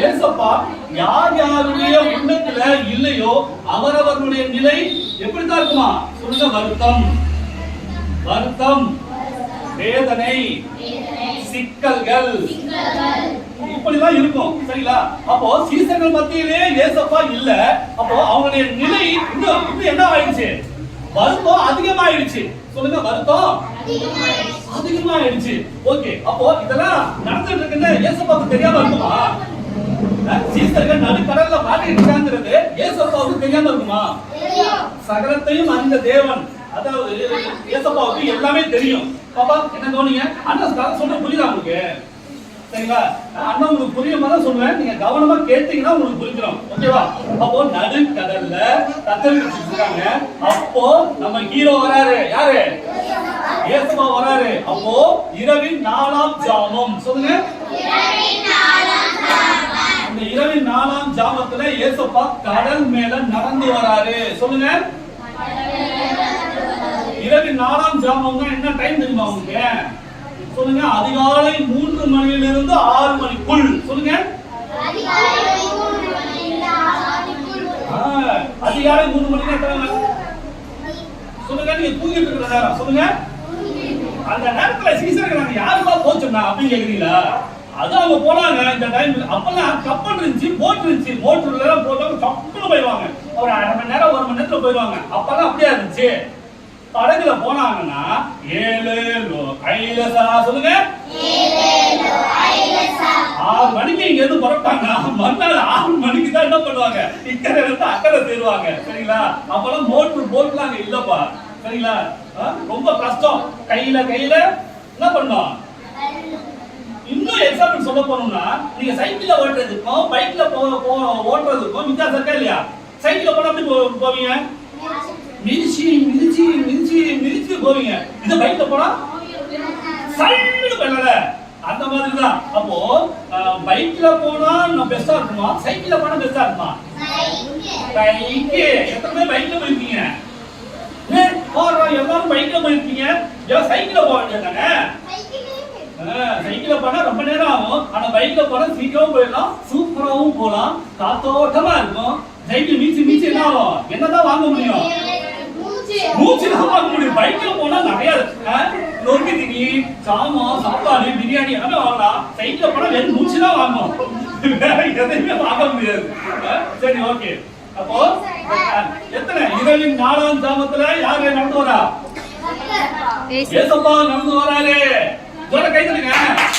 ஏசப்பா யார் யாருடைய உள்ளத்துல இல்லையோ அவரவர்களுடைய நிலை எப்படித்தான் இருக்குமா? சொல்லுங்க வருத்தம். வருத்தம். வேதனை. சிக்கல்கள். இப்படிதான் இருக்கும். சரிங்களா? அப்போ சீசர்கள் மத்தியிலே ஏசப்பா இல்ல. அப்போ அவங்களுடைய நிலை இன்னும் இன்னும் என்ன ஆயிடுச்சு? வருத்தம் அதிகமாயிடுச்சு. சொல்லுங்க வருத்தம் அதிகமாயிடுச்சு. ஓகே அப்போ இதெல்லாம் நடந்துட்டு இருக்குன்னு ஏசப்பாவுக்கு தெரியாம இருக்குமா? சீசர்கள் நடுக்கடல்ல மாட்டிட்டு இருக்காங்கிறது ஏசப்பாவுக்கு தெரியாம இருக்குமா? சகலத்தையும் அறிந்த தேவன். அதாவது ஏசப்பாவுக்கு எல்லாமே தெரியும். பாப்பா என்ன கவனிங்க? அண்ணன் சொல்ற புரியுதா உங்களுக்கு? சரிங்களா? அண்ணா உங்களுக்கு புரியுற மாதிரி சொல்லுவேன். நீங்க கவனமா கேட்டீங்கன்னா உங்களுக்கு புரிஞ்சிடும் ஓகேவா? அப்போ நடுக்கடல்ல தத்தளிச்சு இருக்காங்க அப்போ நம்ம ஹீரோ வராரு. யாரு? ஏசப்பா வராரு. அப்போ இரவின் நாலாம் ஜாமம். சொல்லுங்க. அந்த இரவின் நாலாம் ஜாமத்துல ஏசப்பா கடல் மேல நடந்து வராரு. சொல்லுங்க. இரவின் நாலாம் ஜாமம்னா என்ன டைம் தெரியுமா உங்களுக்கு? சொல்லுங்க. அதிகாலை மூன்று மணியிலிருந்து ஆறு மணிக்குள். சொல்லுங்க. ஆ, அதிகாலை மூணு மணிக்கு எத்தனை மணி? சொல்லுங்க. நீங்க தூங்கிட்டு இருக்கிற நேரம் சொல்லுங்க. அந்த நேரத்துல சீசனுக்கு நாங்க யாருப்பா போச்சோம்னா அப்படின்னு கேக்குறீங்களா? அது அவங்க போனாங்க இந்த டைம் அப்பெல்லாம் கப்பல் இருந்துச்சு போட் இருந்துச்சு. மோட்டர்ல எல்லாம் போட்டவங்க கப்பல் போயிடுவாங்க. ஒரு அரை மணி நேரம் ஒரு மணி நேரத்துல போயிடுவாங்க. அப்பெல்லாம் அப்படியே இருந்துச்சு? படகுல போனாங்கன்னா ஏழு லோ- கைலசா சொல்லுங்க. ஆறு மணிக்கு இங்க இருந்து புறப்பட்டாங்க. மறுநாள் ஆறு மணிக்கு தான் என்ன பண்ணுவாங்க? இக்கரை இருந்து அக்கறை சேருவாங்க. சரிங்களா? அப்பெல்லாம் மோட்டர் போட்லாம் இல்லப்பா. சரிங்களா? ஆ? ரொம்ப கஷ்டம். கையில கையில என்ன பண்ணோம்? எக்ஸாம்பிள் சொல்ல போனோம்னா நீங்க சைக்கிள்ல ஓட்டுறதுக்கும் பைக்ல போ போ- ஓட்டுறதுக்கும் வித்தியாசம் இருக்கா இல்லையா? சைக்கிள்ல போனா எப்படி போ- போவீங்க? மிதிச்சு மிதிச்சு மிதிச்சு மிதிச்சு போவீங்க. இந்த பைக்ல போனா? சைக்கிள் பண்ணல. அந்த மாதிரி தான் அப்போ பைக்ல போனா நம்ம பெஸ்டா இருக்குமா? சைக்கிள்ல போனா பெஸ்டா இருக்குமா? பைக்கு எத்தனை பேர் பைக்ல போயிருக்கீங்க. போறோம் எல்லாரும் பைக்ல போயிருக்கீங்க. ஏன் சைக்கிள்ல போக வேண்டியதானே சைக்கிள்ல போனா ரொம்ப நேரம் ஆகும். ஆனா பைக்ல போனா சீக்கிரமும் போயிடலாம். சூப்பராவும் போலாம் காத்தோட்டமா இருக்கும். சைக்கிள் மீச்சு மீச்சு என்ன ஆகும்? என்னதான் வாங்க முடியும்? மூச்சு. தான் வாங்க முடியும். பைக்ல போனா நிறைய நொறுக்கு திணி சாமான் சாப்பாடு பிரியாணி எல்லாமே வாங்கலாம். சைக்கிள்ல போனா வெறும் மூச்சு தான் வாங்கும் வேற எதையுமே வாங்க முடியாது. சரி ஓகே அப்போ எத்தனை? இரவின் நாலாம் ஜாமத்துல யாரு நடந்து வரா? ஏசப்பா நடந்து வராரு. ஜோர கை தட்டுங்க